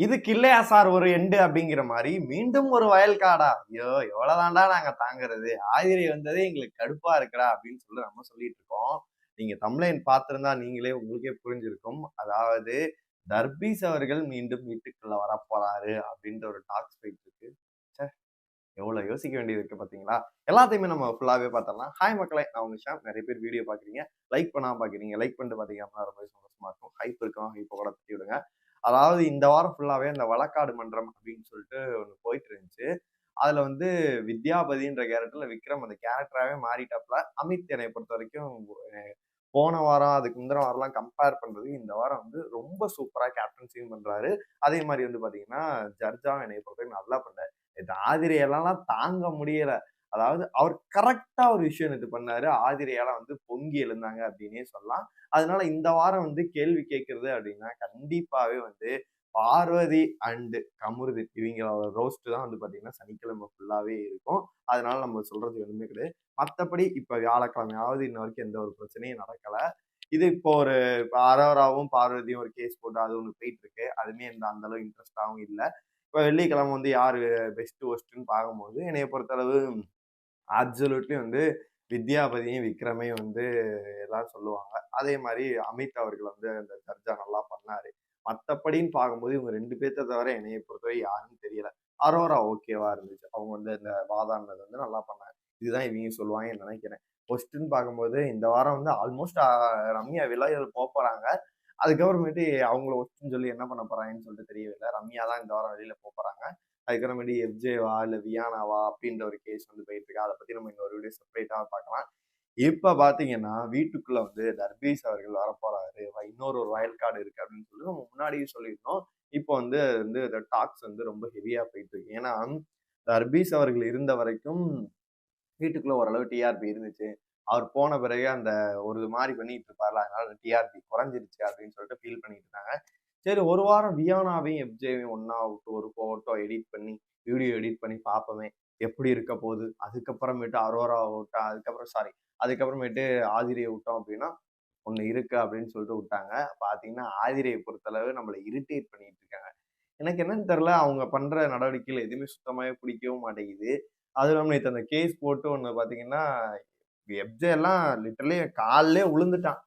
இதுக்கு இல்லையா சார் ஒரு எண்டு அப்படிங்கிற மாதிரி மீண்டும் ஒரு வயல்காடா? ஐயோ எவ்வளவுதான்டா நாங்க தாங்குறது? ஆதிரை வந்ததே எங்களுக்கு கடுப்பா இருக்குடா அப்படின்னு சொல்லி நம்ம சொல்லிட்டு இருக்கோம். நீங்க தமிழன் பார்த்திருந்தா நீங்களே உங்களுக்கே புரிஞ்சிருக்கும். அதாவது தர்பீஸ் அவர்கள் மீண்டும் வீட்டுக்குள்ள வரப்போறாரு அப்படின்ற ஒரு டாக்ஸ் போயிட்டு இருக்கு. ச்சே, எவ்வளவு யோசிக்க வேண்டியது இருக்கு பாத்தீங்களா? எல்லாத்தையுமே நம்ம ஃபுல்லாவே பார்த்தரலாம் ஹாய் மக்களை நான் உங்க ஷாம். நிறைய பேர் வீடியோ பாக்குறீங்க லைக் பண்ணாம பாக்குறீங்க லைக் பண்ணிட்டு பாத்தீங்க அப்படின்னா ரொம்ப சந்தோஷமா இருக்கும். ஹைப் இருக்கும் ஹைப்பை கூட தட்டி விடுங்க. அதாவது இந்த வாரம் ஃபுல்லாகவே அந்த வழக்காடு மன்றம் அப்படின்னு சொல்லிட்டு ஒன்று போயிட்டு இருந்துச்சு அதில் வந்து வித்யாபதின்ற கேரக்டரில் விக்ரம் அந்த கேரக்டராகவே மாறிட்டாப்ல அமித் என்னை பொறுத்த வரைக்கும் போன வாரம் அதுக்கு முந்தின வாரம்லாம் கம்பேர் பண்ணுறது இந்த வாரம் வந்து ரொம்ப சூப்பராக கேப்டன்சியும் பண்ணுறாரு அதே மாதிரி வந்து பார்த்தீங்கன்னா ஜர்ஜாவும் என்னை பொறுத்த வரைக்கும் நல்லா பண்ணார் இது ஆதிரியெல்லாம் தாங்க முடியலை. அதாவது அவர் கரெக்டா ஒரு விஷயம் இது பண்ணாரு. ஆதிரையால வந்து பொங்கி எழுந்தாங்க அப்படின்னே சொல்லலாம். அதனால இந்த வாரம் வந்து கேள்வி கேட்கறது அப்படின்னா கண்டிப்பாவே வந்து பார்வதி அண்டு கமுருதி இவங்களோட ரோஸ்ட் தான் வந்து பார்த்தீங்கன்னா சனிக்கிழமை ஃபுல்லாகவே இருக்கும். அதனால நம்ம சொல்றது ஒண்ணுமே கிடையாது. மற்றபடி இப்போ வியாழக்கிழமையாவது இன்ன வரைக்கும் எந்த ஒரு பிரச்சனையும் நடக்கலை. இது இப்போ ஒரு அரோராவும் பார்வதியும் ஒரு கேஸ் போட்டு அது ஒன்று போயிட்டு இருக்கு அதுவுமே இந்த அந்த அளவு இன்ட்ரெஸ்டாகவும் இல்லை. இப்போ வெள்ளிக்கிழமை வந்து யார் பெஸ்ட் ஒஸ்ட்டுன்னு பார்க்கும்போது என்னைய பொறுத்தளவு அப்சல்யூட்லி வந்து வித்யாபதியும் விக்ரமையும் வந்து எல்லாம் சொல்லுவாங்க. அதே மாதிரி அமித் அவர்கள் வந்து அந்த தர்ஜா நல்லா பண்ணாரு. மற்றபடின்னு பார்க்கும்போது இவங்க ரெண்டு பேர்த்த தவிர என்னையை பொறுத்தவரை யாருன்னு தெரியல. அரோரா ஓகேவா இருந்துச்சு. அவங்க வந்து இந்த வாதாடினது வந்து நல்லா பண்ணாங்க. இதுதான் இவங்க சொல்லுவாங்கன்னு நினைக்கிறேன். ஃபர்ஸ்ட்னு பார்க்கும்போது இந்த வாரம் வந்து ஆல்மோஸ்ட் ரம்யா விளையாடல் போக போகிறாங்க அதுக்கப்புறமேட்டு அவங்கள ஒஸ்ட்னு சொல்லி என்ன பண்ண போறாங்கன்னு சொல்லிட்டு தெரியவில்லை ரம்யா தான் இந்த வாரம் வெளியில போக போறாங்க. அதுக்கப்புறமேட்டு எஃப்ஜேவா இல்லை வியானாவா அப்படின்ற ஒரு கேஸ் வந்து போயிட்டு இருக்கு அதை பத்தி நம்ம இன்னொரு வீடியோ செப்பரேட்டாக பார்க்கலாம். இப்போ பார்த்தீங்கன்னா வீட்டுக்குள்ள வந்து தர்பீஸ் அவர்கள் வரப்போறாரு. இன்னொரு ஒரு வயல் கார்டு இருக்கு அப்படின்னு சொல்லி நம்ம முன்னாடியே சொல்லியிருந்தோம். இப்போ வந்து வந்து டாக்ஸ் வந்து ரொம்ப ஹெவியாக போயிட்டு இருக்கு ஏன்னா தர்பீஸ் அவர்கள் இருந்த வரைக்கும் வீட்டுக்குள்ள ஓரளவு டிஆர்பி இருந்துச்சு. அவர் போன பிறகு அந்த ஒரு மாதிரி பண்ணிட்டு இருப்பார்ல. அதனால டிஆர்பி குறைஞ்சிருச்சு அப்படின்னு சொல்லிட்டு ஃபீல் பண்ணிட்டு இருந்தாங்க. சரி ஒரு வாரம் வியானாவையும் எஃப்ஜேவையும் ஒன்னா விட்டு ஒரு ஃபோட்டோ எடிட் பண்ணி வீடியோ எடிட் பண்ணி பார்ப்போமே எப்படி இருக்க போகுது? அதுக்கப்புறமேட்டு அரோரா விட்டா அதுக்கப்புறம் சாரி அதுக்கப்புறமேட்டு ஆதிரியை விட்டோம் அப்படின்னா ஒன்று இருக்கு அப்படின்னு சொல்லிட்டு விட்டாங்க. பார்த்தீங்கன்னா ஆதிரியை பொறுத்தளவு நம்மளை இரிட்டேட் பண்ணிட்டு இருக்காங்க. எனக்கு என்னன்னு தெரில அவங்க பண்ணுற நடவடிக்கைகள் எதுவுமே சுத்தமாகவே பிடிக்கவும் மாட்டேங்குது. அது இல்லாமல் நேற்று அந்த கேஸ் போட்டு ஒன்று பார்த்தீங்கன்னா எப்ஜே எல்லாம் லிட்டர்லேயே காலிலே விழுந்துட்டான்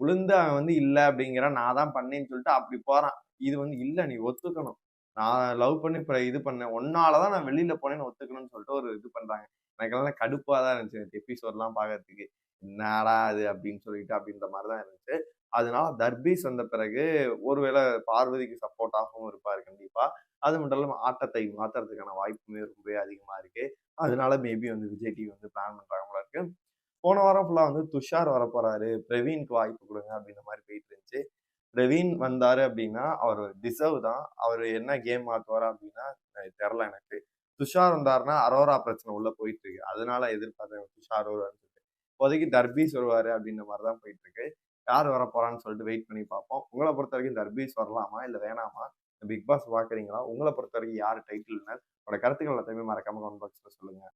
விழுந்து அவன் வந்து இல்லை அப்படிங்கிற நான் தான் பண்ணேன்னு சொல்லிட்டு அப்படி போறான். இது வந்து இல்லை நீ ஒத்துக்கணும். நான் லவ் பண்ணி இப்போ இது பண்ணேன். ஒன்னால தான் நான் வெளியில போனேன்னு ஒத்துக்கணும்னு சொல்லிட்டு ஒரு இது பண்றாங்க. எனக்கெல்லாம் கடுப்பாக தான் இருந்துச்சு. எபிசோட்லாம் பார்க்கறதுக்கு. என்னடா அது அப்படின்னு சொல்லிட்டு அப்படின்ற மாதிரி தான் இருந்துச்சு. அதனால தர்பீஸ் வந்த பிறகு ஒருவேளை பார்வதிக்கு சப்போர்ட்டாகவும் இருப்பார் கண்டிப்பா. அது மட்டும் இல்லாமல் ஆட்டத்தை மாத்துறதுக்கான வாய்ப்புமே ரொம்பவே அதிகமா இருக்கு. அதனால மேபி வந்து விஜய் டிவி வந்து பிளான் பண்றாங்க போல இருக்கு. போன வாரம் ஃபுல்லாக வந்து துஷார் வர போறாரு பிரவீனுக்கு வாய்ப்பு கொடுங்க அப்படின்ற மாதிரி போயிட்டு இருந்துச்சு பிரவீன் வந்தாரு அப்படின்னா அவர் டிசர்வ் தான். அவர் என்ன கேம் மாற்றுவார் அப்படின்னா எனக்கு தெரில எனக்கு. துஷார் வந்தாருன்னா அரோரா பிரச்சனை உள்ள போயிட்டு இருக்கு அதனால எதிர்பார்த்தேன் துஷார் வருவாருன்னு சொல்லிட்டு. இப்போதைக்கு தர்பீஸ் வருவார் அப்படின்ற மாதிரி தான் போயிட்டு இருக்கு யார் வர போறான்னு சொல்லிட்டு வெயிட் பண்ணி பார்ப்போம். உங்களை பொறுத்த வரைக்கும் தர்பீஸ் வரலாமா இல்லை வேணாமா? பிக் பாஸ் பார்க்குறீங்களா? உங்களை பொறுத்த வரைக்கும் யார் டைட்டில் உங்களோட கருத்துக்கள் எல்லாத்தையுமே மறக்காம கமெண்ட் பாக்ஸில் சொல்லுங்கள்